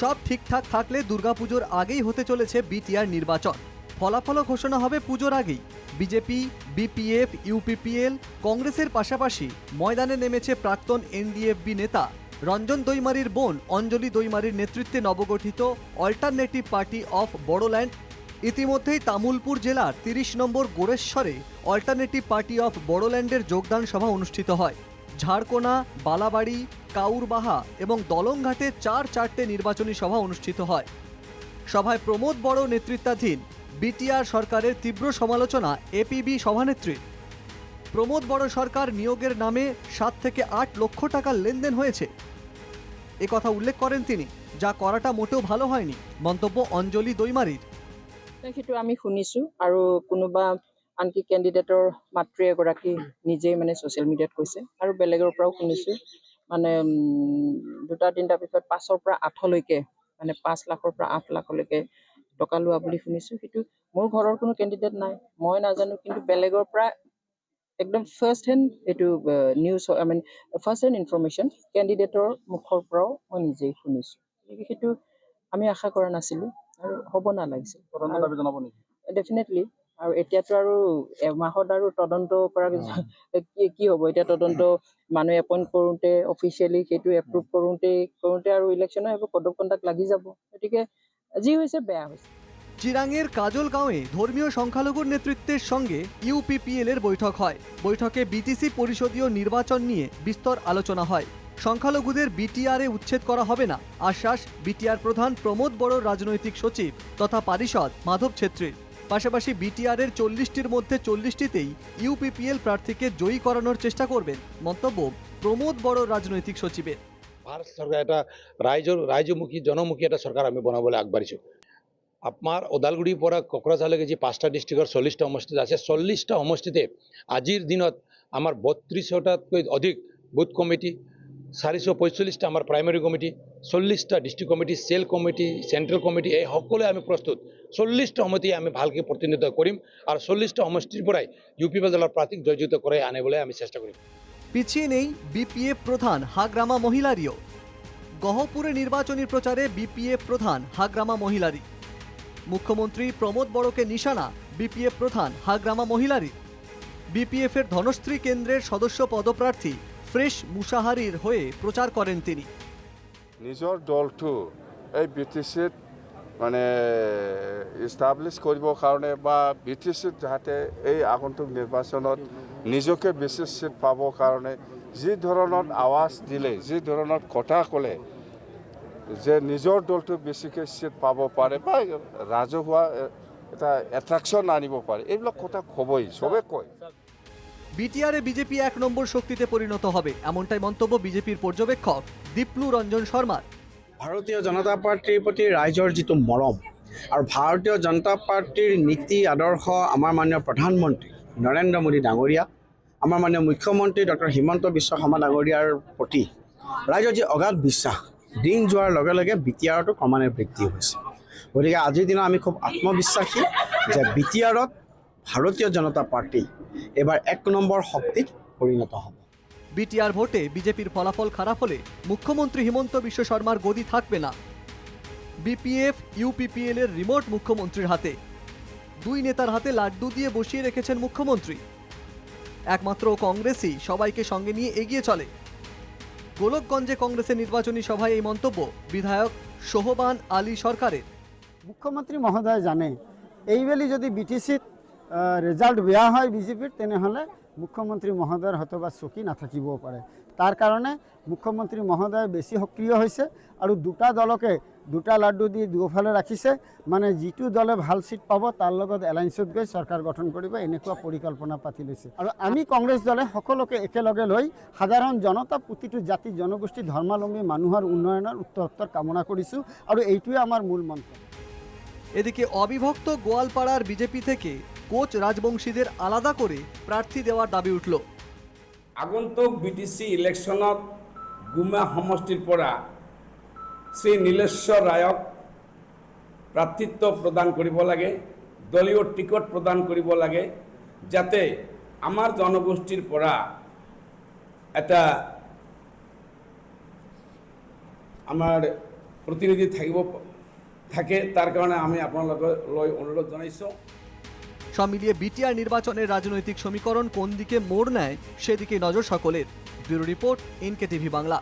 সব ঠিকঠাক থাকলে দুর্গাপুজোর আগেই হতে চলেছে বিটিআর নির্বাচন। ফলাফলও ঘোষণা হবে পুজোর আগেই। বিজেপি, বিপিএফ, ইউপিপিএল, কংগ্রেসের পাশাপাশি ময়দানে নেমেছে প্রাক্তন এনডিএফবি নেতা রঞ্জন দৈমারির বোন অঞ্জলি দৈমারির নেতৃত্বে নবগঠিত অল্টারনেটিভ পার্টি অফ বড়োল্যান্ড। ইতিমধ্যেই তামুলপুর জেলার তিরিশ নম্বর গোরেশ্বরে অল্টারনেটিভ পার্টি অফ বড়োল্যান্ডের যোগদান সভা অনুষ্ঠিত হয়। ঝাড়কোনা, বালাবাড়ি কাউরবাহা এবং দলংঘাটে চার চারটে নির্বাচনী সভা অনুষ্ঠিত হয়। সভায় প্রমোদ বড় নেতৃত্বাধীন বিটিআর সরকারের তীব্র সমালোচনা এপিবি সভানেত্রীর। প্রমোদ বড় সরকার নিয়োগের নামে সাত থেকে আট লক্ষ টাকার লেনদেন হয়েছে। এ কথা উল্লেখ করেন তিনি, যা করাটা মোটেও ভালো হয়নি, মন্তব্য অঞ্জলি দৈমারির। সেইটো আমি শুনিছো, আৰু কোনোবা আনকি কেণ্ডিডেটৰ মাতৃ এগৰাকী নিজেই মানে ছ'চিয়েল মিডিয়াত কৈছে, আৰু বেলেগৰ পৰাও শুনিছো। মানে দুটা তিনিটা পিছত পাঁচৰ পৰা আঠলৈকে মানে পাঁচ লাখৰ পৰা আঠ লাখলৈকে টকা লোৱা বুলি শুনিছো। সেইটো মোৰ ঘৰৰ কোনো কেণ্ডিডেট নাই। মই নাজানো কিন্তু বেলেগৰ পৰা একদম ফাৰ্ষ্ট হেণ্ড এইটো news I mean first hand information কেণ্ডিডেটৰ মুখৰ পৰাও মই নিজেই শুনিছো। গতিকে সেইটো আমি আশা কৰা নাছিলো আৰু হ'ব নালাগিছিল। ডেফিনেটলি আৰু এতিয়াতো আৰু এমাহত আৰু তদন্ত কৰা কি কি হ'ব? এতিয়া তদন্ত মানুহে এপইণ্ট কৰোঁতে অফিচিয়েলি সেইটো এপ্ৰুভ কৰোঁতে কৰোঁতে আৰু ইলেকশ্যনৰ সেইবোৰ কড অফ কণ্ডাক্ট লাগি যাব। গতিকে যি হৈছে বেয়া হৈছে। চিরাংয়ের কাজলগাঁওয়ে ধর্মীয় সংখ্যালঘুর নেতৃত্বের সঙ্গে ইউপিপিএল এর বৈঠক হয়। বৈঠকে বিটিসি পরিষদীয় নির্বাচন নিয়ে বিস্তর আলোচনা হয়। সংখ্যালঘুদের বিটিআরে উচ্ছেদ করা হবে না আশ্বাস বিটিআর প্রধান প্রমোদ বড় রাজনৈতিক সচিব তথা পারিষদ মাধব ছেত্রীর। পাশাপাশি বিটিআর এর চল্লিশটির মধ্যে চল্লিশটিতেই ইউপিপিএল প্রার্থীকে জয়ী করানোর চেষ্টা করবেন মন্তব্য প্ৰমোদ বড় ৰাজনৈতিক সচিবের। ভাৰত চৰকাৰ এটা ৰাইজৰ ৰাইজমুখী জনমুখী এটা চৰকাৰ আমি বনাবলৈ আগবাঢ়িছোঁ আমাৰ ওদালগুৰিৰ পৰা কোকৰাঝাৰলৈকে যি পাঁচটা ডিষ্ট্ৰিক্টৰ চল্লিছটা সমষ্টিত আছে। চল্লিছটা সমষ্টিতে আজিৰ দিনত আমাৰ বত্ৰিছটাতকৈ অধিক বুথ কমিটি চাৰিশ পঁয়চল্লিছটা আমাৰ প্ৰাইমেৰী কমিটি চল্লিছটা district committee cell committee central committee এই সকলোৱে আমি প্ৰস্তুত। চল্লিছটা সমিতি আমি ভালকৈ প্ৰতিনিধিত্ব কৰিম আৰু চল্লিছটা সমষ্টিৰ পৰাই ইউ পি দলৰ প্ৰাৰ্থীক জয়যুক্ত কৰাই আনিবলৈ আমি চেষ্টা কৰিম। পিছিয়ে নেই বিপিএফ প্রধান হাগ্রামা মহিলারিও গহপুরে নির্বাচনী প্রচারে বিপিএফ প্রধান হাগ্রামা মহিলারি মুখ্যমন্ত্রী প্রমোদ বড়কে নিশানা বিপিএফ প্রধান হাগ্রামা মহিলারি বিপিএফ এর ধনশ্রী কেন্দ্রের সদস্য পদপ্রার্থী ফ্রেশ মুসাহারির হয়ে প্রচার করেন তিনি। নিজৰ দলটো এই বি মানে ইষ্টাব্লিছ কৰিবৰ কাৰণে বা বি যাতে এই আগন্তুক নিৰ্বাচনত নিজকে বেছি চিট পাবৰ কাৰণে যি ধৰণৰ আৱাজ দিলে, যি ধৰণৰ কথা ক'লে, যে নিজৰ দলটো বেছিকৈ চিট পাব পাৰে বা ৰাজহুৱা এটা এট্ৰেকশ্যন আনিব পাৰে, এইবিলাক কথা ক'বই, চবে কয়। বিটিআরে বিজেপি এক নম্বর শক্তিতে পরিণত হবে, এমনটাই মন্তব্য বিজেপির পর্যবেক্ষক দীপ্লু ৰঞ্জন শৰ্মাৰ ভাৰতীয় জনতা পাৰ্টীৰ প্ৰতি ৰাইজৰ যিটো মৰম আৰু ভাৰতীয় জনতা পাৰ্টীৰ নীতি, আদৰ্শ আমাৰ মাননীয় প্ৰধানমন্ত্ৰী নৰেন্দ্ৰ মোদী ডাঙৰীয়া, আমাৰ মাননীয় মুখ্যমন্ত্ৰী ডক্টৰ হিমন্ত বিশ্ব শৰ্মা ডাঙৰীয়াৰ প্ৰতি ৰাইজৰ যি অগাধ বিশ্বাস, দিন যোৱাৰ লগে লগে বি টি আৰতো ক্ৰমান্বয়ে বৃদ্ধি হৈছে। গতিকে আজিৰ দিনত আমি খুব আত্মবিশ্বাসী যে বি টি ভাৰতীয় জনতা পার্টি এবার এক নম্বর শক্তিত পৰিণত হ'ব। বিটিআর ভোটে বিজেপির ফলাফল খারাপ হলে মুখ্যমন্ত্রী হিমন্ত বিশ্ব শর্মার গদি থাকবে না। বিপিএফ ইউপিপিএল এর রিমোট মুখ্যমন্ত্রীর হাতে। দুই নেতার হাতে লাড্ডু দিয়ে বসিয়ে রেখেছেন মুখ্যমন্ত্রী। একমাত্র কংগ্রেসই সবাইকে সঙ্গে নিয়ে এগিয়ে চলে। গোলকগঞ্জে কংগ্রেসের নির্বাচনী সভায় এই মন্তব্য বিধায়ক সোহবান আলী সরকারের। মুখ্যমন্ত্রী মহোদয় জানে এইবেলি যদি বি টি চিত ৰিজাল্ট বেয়া হয় বিজেপিৰ, তেনেহ'লে মুখ্যমন্ত্ৰী মহোদয়ৰ হয়তোবা চকী নাথাকিবও পাৰে। তাৰ কাৰণে মুখ্যমন্ত্ৰী মহোদয় বেছি সক্ৰিয় হৈছে আৰু দুটা দলকে দুটা লাড্ডু দি দুয়োফালে ৰাখিছে। মানে যিটো দলে ভালো ছিট পাব, তাৰ লগত এলায়েন্সত গৈ চৰকাৰ গঠন কৰিব, এনেকুৱা পৰিকল্পনা পাতি লৈছে। আৰু আমি কংগ্ৰেছ দলে সকলোকে একেলগে লৈ সাধাৰণ জনতা, প্ৰতিটো জাতি, জনগোষ্ঠী, ধৰ্মাৱলম্বী মানুহৰ উন্নয়নৰ উত্তৰোত্তৰ কামনা কৰিছোঁ আৰু এইটোৱে আমাৰ মূল মন্ত্ৰ। এদিকে অবিভক্ত গোয়ালপাড়ার বিজেপি থেকে কোচ রাজবংশীদের আলাদা করে প্রার্থী দেওয়ার দাবি উঠল। আগন্তুক বি টি চি ইলেকশ্যনত গুমা সমষ্টিৰ পৰা শ্ৰী নীলেশ্বৰ ৰায়ক প্ৰাৰ্থিত্ব প্ৰদান কৰিব লাগে, দলীয় টিকট প্ৰদান কৰিব লাগে, যাতে আমাৰ জনগোষ্ঠীৰ পৰা এটা আমাৰ প্ৰতিনিধি থাকিব, থাকে, তাৰ কাৰণে আমি আপোনালোকলৈ অনুৰোধ জনাইছোঁ। সব মিলিয়ে বিটিআর নির্বাচনের রাজনৈতিক সমীকরণ কোন দিকে মোড় নেয় সেদিকে নজর সকলের। Bureau report NK TV Bangla.